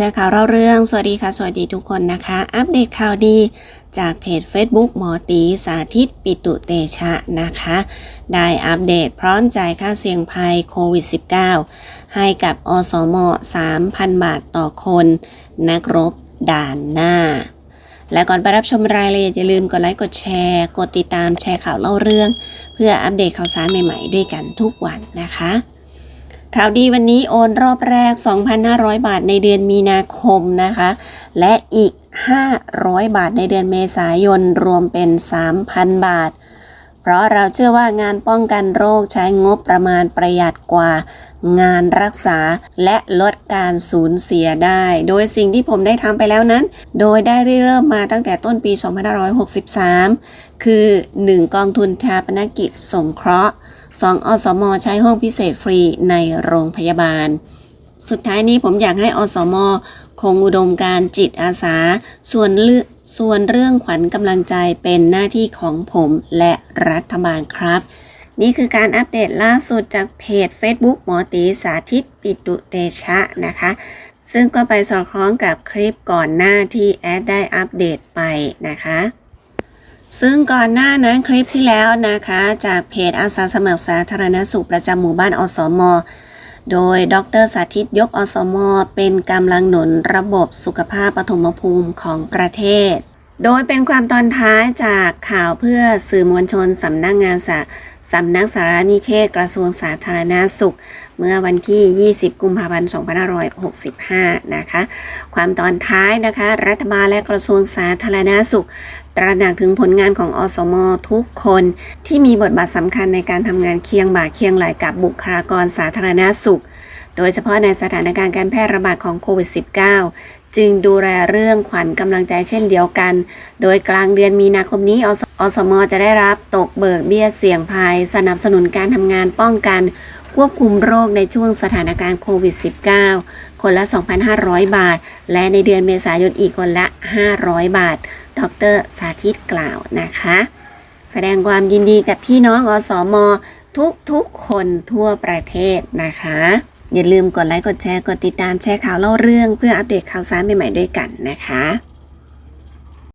แชร์ข่าวเล่าเรื่อง สวัสดีค่ะ สวัสดีทุกคนนะคะ อัปเดตข่าวดี จากเพจ Facebook หมอตีสาธิตปิตุเตชะนะคะ ได้อัปเดตพร้อมจ่ายค่าเสี่ยงภัยโควิด -19 ให้กับอสม 3,000 บาทต่อคน นักรบด่านหน้า และก่อนไปรับชมรายละเอียดอย่าลืมกดไลค์ กดแชร์ กดติดตามแชร์ข่าวเล่าเรื่อง เพื่ออัปเดตข่าวสารใหม่ ๆ ด้วยกันทุกวันนะคะ ข่าวดีวันนี้โอนรอบแรก 2,500 บาทในเดือนมีนาคมนะคะ และอีก 500 บาทในเดือนเมษายนรวมเป็น 3,000 บาท เพราะเราเชื่อว่างานป้องกันโรคใช้งบประมาณประหยัดกว่า งานรักษาและลดการสูญเสียได้ โดยสิ่งที่ผมได้ทำไปแล้วนั้น โดยได้เริ่มมาตั้งแต่ต้นปี 2563 คือ 1. กองทุนชาปนกิจสงเคราะห์ 2. อสมใช้ห้องพิเศษฟรีในโรงพยาบาล สุดท้ายนี้ผมอยากให้อสมคงอุดมการจิตอาสา ส่วนเรื่องส่วนเรื่องขวัญกำลังใจเป็นหน้าที่ของผมและรัฐบาลครับ นี่คือการอัปเดตล่าสุดจากเพจ Facebook หมอตีสาธิตปิตุเตชะนะคะ ซึ่งก็ไปสอดคล้องกับคลิปก่อนหน้าที่แอดได้อัปเดตไปนะคะ ซึ่งก่อนหน้านั้นคลิปที่แล้วนะคะ จากเพจอาสาสมัครสาธารณสุขประจำหมู่บ้านอสมโดยดรสาธิตยกอสมเป็นกำลังหนุนระบบสุขภาพปฐมภูมิของประเทศ โดยเป็นความตอนท้ายจากข่าวเพื่อสื่อมวลชนสำนักงานสาสำนักสารนิเทศกระทรวงสาธารณาสุข เมื่อวันที่ 20 กุมภาพันธ์ 2565 นะคะ ความตอนท้ายนะคะ รัฐบาลและกระทรวงสาธารณาสุข ตระหนักถึงผลงานของอสมทุกคนที่มีบทบาทสำคัญในการทำงานเคียงบ่าเคียงไหลกับบุคลากรสาธารณาสุข โดยเฉพาะในสถานการณ์การแพร่ระบาดของโควิด -19 จึงดูแลเรื่องขวัญกำลังใจเช่นเดียวกัน โดยกลางเดือนมีนาคมนี้อสอสมจะได้รับตกเบิกเบี้ยเสี่ยงภัย สนับสนุนการทำงานป้องกันควบคุมโรคในช่วงสถานการณ์โควิด -19 คนละ 2,500 บาท และในเดือนเมษายนอีกคนละ 500 บาท ดรสาธิตกล่าวนะคะ แสดงความยินดีกับพี่น้องอสมทุกทุกคนทั่วประเทศนะคะ อย่าลืมกดไลค์กดแชร์กดติดตามแชร์ข่าวเล่าเรื่อง เพื่ออัปเดตข่าวสารใหม่ๆด้วยกันนะคะ